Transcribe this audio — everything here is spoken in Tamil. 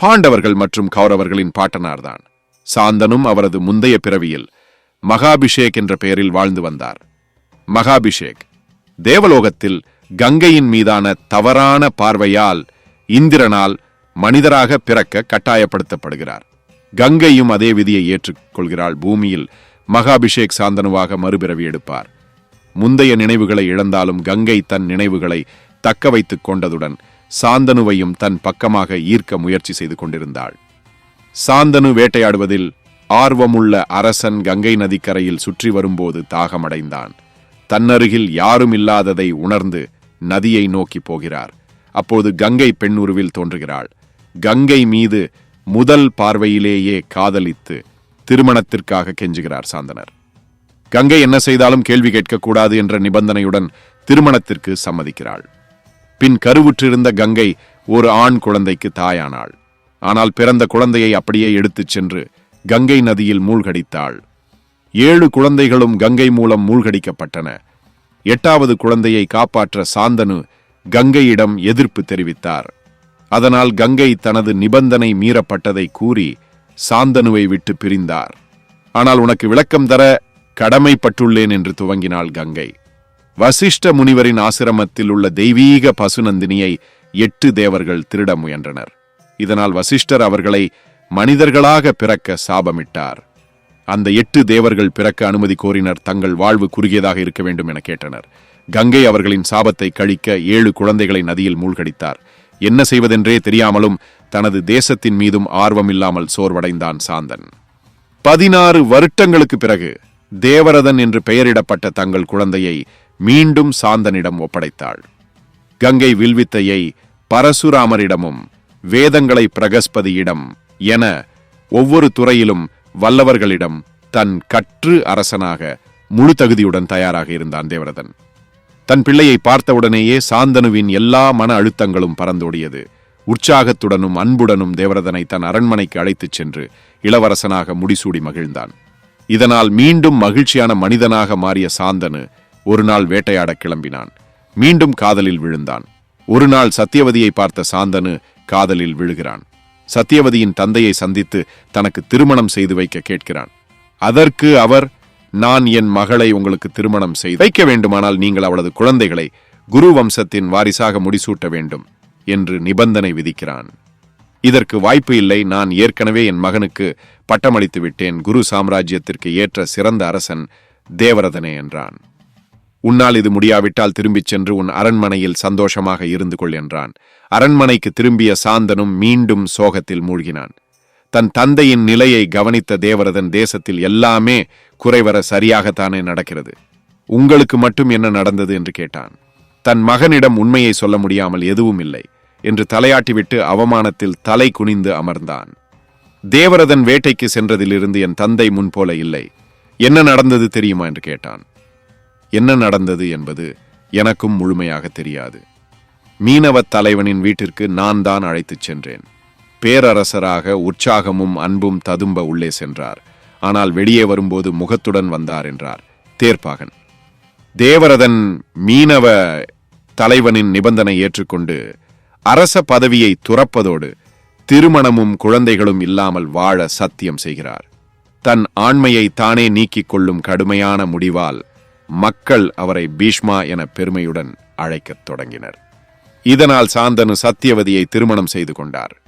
பாண்டவர்கள் மற்றும் கௌரவர்களின் பாட்டனார்தான். சாந்தனும் அவரது முந்தைய பிறவியில் மகாபிஷேக் என்ற பெயரில் வாழ்ந்து வந்தார். மகாபிஷேக் தேவலோகத்தில் கங்கையின் மீதான தவறான பார்வையால் இந்திரனால் மனிதராக பிறக்க கட்டாயப்படுத்தப்படுகிறார். கங்கையும் அதே விதியை ஏற்றுக்கொள்கிறாள். பூமியில் மகாபிஷேக் சாந்தனுவாக மறுபிறவி எடுப்பார். முந்தைய நினைவுகளை இழந்தாலும் கங்கை தன் நினைவுகளை தக்க வைத்துக் கொண்டதுடன் சாந்தனுவையும் தன் பக்கமாக ஈர்க்க முயற்சி செய்து கொண்டிருந்தாள். சாந்தனு வேட்டையாடுவதில் ஆர்வமுள்ள அரசன் கங்கை நதிக்கரையில் சுற்றி வரும்போது தாகமடைந்தான். தன்னருகில் யாரும் இல்லாததை உணர்ந்து நதியை நோக்கி போகிறார். அப்போது கங்கை பெண்ணுருவில் தோன்றுகிறாள். கங்கை மீது முதல் பார்வையிலேயே காதலித்து திருமணத்திற்காக கெஞ்சுகிறார் சாந்தனர். கங்கை என்ன செய்தாலும் கேள்வி கேட்கக்கூடாது என்ற நிபந்தனையுடன் திருமணத்திற்கு சம்மதிக்கிறாள். பின் கருவுற்றிருந்த கங்கை ஒரு ஆண் குழந்தைக்கு தாயானாள். ஆனால் பிறந்த குழந்தையை அப்படியே எடுத்துச் சென்று கங்கை நதியில் மூழ்கடித்தாள். ஏழு குழந்தைகளும் கங்கை மூலம் மூழ்கடிக்கப்பட்டன. எட்டாவது குழந்தையை காப்பாற்ற சாந்தனு கங்கையிடம் எதிர்ப்பு தெரிவித்தார். அதனால் கங்கை தனது நிபந்தனை மீறப்பட்டதை கூறி சாந்தனுவை விட்டு பிரிந்தார். ஆனால் உனக்கு விளக்கம் தர கடமைப்பட்டுள்ளேன் என்று துவங்கினாள் கங்கை. வசிஷ்ட முனிவரின் ஆசிரமத்தில் உள்ள தெய்வீக பசுநந்தினியை எட்டு தேவர்கள் திருட முயன்றனர். இதனால் வசிஷ்டர் அவர்களை மனிதர்களாக பிறக்க சாபமிட்டார். அந்த எட்டு தேவர்கள் பிறக்க அனுமதி கோரினர் தங்கள் வாழ்வு குறுகியதாக இருக்க வேண்டும் என கேட்டனர். கங்கை அவர்களின் சாபத்தை கழிக்க ஏழு குழந்தைகளை நதியில் மூழ்கடித்தார். என்ன செய்வதென்றே தெரியாமலும் தனது தேசத்தின் மீதும் ஆர்வமில்லாமல் சோர்வடைந்தான் சாந்தன். பதினாறு வருட்டங்களுக்கு பிறகு தேவரதன் என்று பெயரிடப்பட்ட தங்கள் குழந்தையை மீண்டும் சாந்தனிடம் ஒப்படைத்தாள். கங்கை வில்வித்தையை பரசுராமரிடமும் வேதங்களை பிரகஸ்பதியிடம் என ஒவ்வொரு துறையிலும் வல்லவர்களிடம் தன் கற்று அரசனாக முழு தகுதியுடன் தயாராக இருந்தான் தேவரதன். தன் பிள்ளையை பார்த்தவுடனேயே சாந்தனுவின் எல்லா மன அழுத்தங்களும் பறந்தோடியது. உற்சாகத்துடனும் அன்புடனும் தேவரதனை தன் அரண்மனைக்கு அழைத்துச் சென்று இளவரசனாக முடிசூடி மகிழ்ந்தான். இதனால் மீண்டும் மகிழ்ச்சியான மனிதனாக மாறிய சாந்தனு ஒரு நாள் வேட்டையாட கிளம்பினான். மீண்டும் காதலில் விழுந்தான். ஒரு நாள் சத்தியவதியை பார்த்த சாந்தனு காதலில் விழுகிறான். சத்தியவதியின் தந்தையை சந்தித்து தனக்கு திருமணம் செய்து வைக்க கேட்கிறான். அதற்கு அவர் நான் என் மகளை உங்களுக்கு திருமணம் செய்து வைக்க வேண்டுமானால் நீங்கள் அவளது குழந்தைகளை குரு வம்சத்தின் வாரிசாக முடிசூட்ட வேண்டும் என்று நிபந்தனை விதிக்கிறான். இதற்கு வாய்ப்பு இல்லை. நான் ஏற்கனவே என் மகனுக்கு பட்டமளித்து விட்டேன். குரு சாம்ராஜ்யத்திற்கு ஏற்ற சிறந்த அரசன் தேவரதனே என்றான். உன்னால் இது முடியாவிட்டால் திரும்பிச் சென்று உன் அரண்மனையில் சந்தோஷமாக இருந்து கொள் என்றான். அரண்மனைக்கு திரும்பிய சாந்தனும் மீண்டும் சோகத்தில் மூழ்கினான். தன் தந்தையின் நிலையை கவனித்த தேவரதன் தேசத்தில் எல்லாமே குறைவர சரியாகத்தானே நடக்கிறது. உங்களுக்கு மட்டும் என்ன நடந்தது என்று கேட்டான். தன் மகனிடம் உண்மையை சொல்ல முடியாமல் எதுவும் இல்லை என்று தலையாட்டிவிட்டு அவமானத்தில் தலை குனிந்து அமர்ந்தான். தேவரதன் வேட்டைக்கு சென்றதிலிருந்து என் தந்தை முன்போல இல்லை. என்ன நடந்தது தெரியுமா என்று கேட்டான். என்ன நடந்தது என்பது எனக்கும் முழுமையாக தெரியாது. மீனவத் தலைவனின் வீட்டிற்கு நான் தான் அழைத்துச் சென்றேன். பேரரசராக உற்சாகமும் அன்பும் ததும்ப உள்ளே சென்றார். ஆனால் வெளியே வரும்போது முகத்துடன் வந்தார் என்றார். தேர்ப்பாகன். தேவரதன் மீனவ தலைவனின் நிபந்தனை ஏற்றுக்கொண்டு அரச பதவியை துறப்பதோடு திருமணமும் குழந்தைகளும் இல்லாமல் வாழ சத்தியம் செய்கிறார். தன் ஆண்மையை தானே நீக்கிக் கொள்ளும் கடுமையான முடிவால் மக்கள் அவரை பீஷ்மா என பெருமையுடன் அழைக்கத் தொடங்கினர். இதனால் சாந்தனு சத்தியவதியை திருமணம் செய்து கொண்டார்.